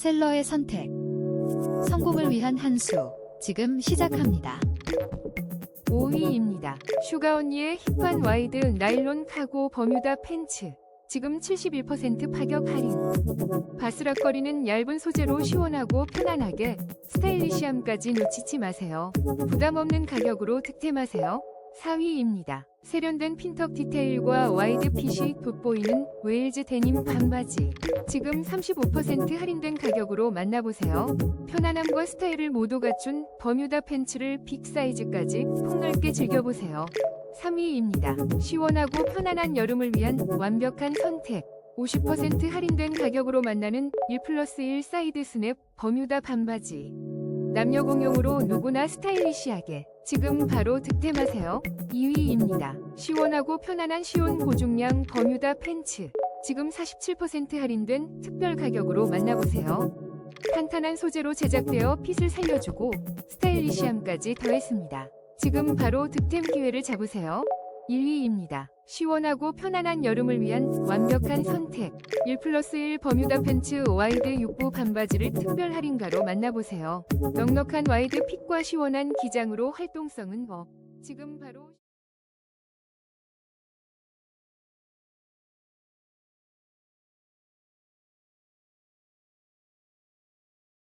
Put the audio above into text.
셀러의 선택. 성공을 위한 한 수. 지금 시작합니다. 5위입니다. 슈가 언니의 힙한 와이드 나일론 카고 버뮤다 팬츠. 지금 71% 파격 할인. 바스락거리는 얇은 소재로 시원하고 편안하게 스타일리시함까지 놓치지 마세요. 부담 없는 가격으로 득템하세요. 4위입니다. 세련된 핀턱 디테일과 와이드 핏이 돋보이는 웨일즈 데님 반바지. 지금 35% 할인된 가격으로 만나보세요. 편안함과 스타일을 모두 갖춘 버뮤다 팬츠를 빅 사이즈까지 폭넓게 즐겨보세요. 3위입니다. 시원하고 편안한 여름을 위한 완벽한 선택. 50% 할인된 가격으로 만나는 1 플러스 1 사이드 스냅 버뮤다 반바지. 남녀 공용으로 누구나 스타일리시하게 지금 바로 득템하세요. 2위입니다. 시원하고 편안한 시온 보중량 버뮤다 팬츠. 지금 47% 할인된 특별 가격으로 만나보세요. 탄탄한 소재로 제작되어 핏을 살려주고 스타일리시함까지 더했습니다. 지금 바로 득템 기회를 잡으세요. 1위입니다. 시원하고 편안한 여름을 위한 완벽한 선택. 1 플러스 1 버뮤다 팬츠 와이드 6부 반바지를 특별 할인가로 만나보세요. 넉넉한 와이드 핏과 시원한 기장으로 활동성은 뭐. 지금 바로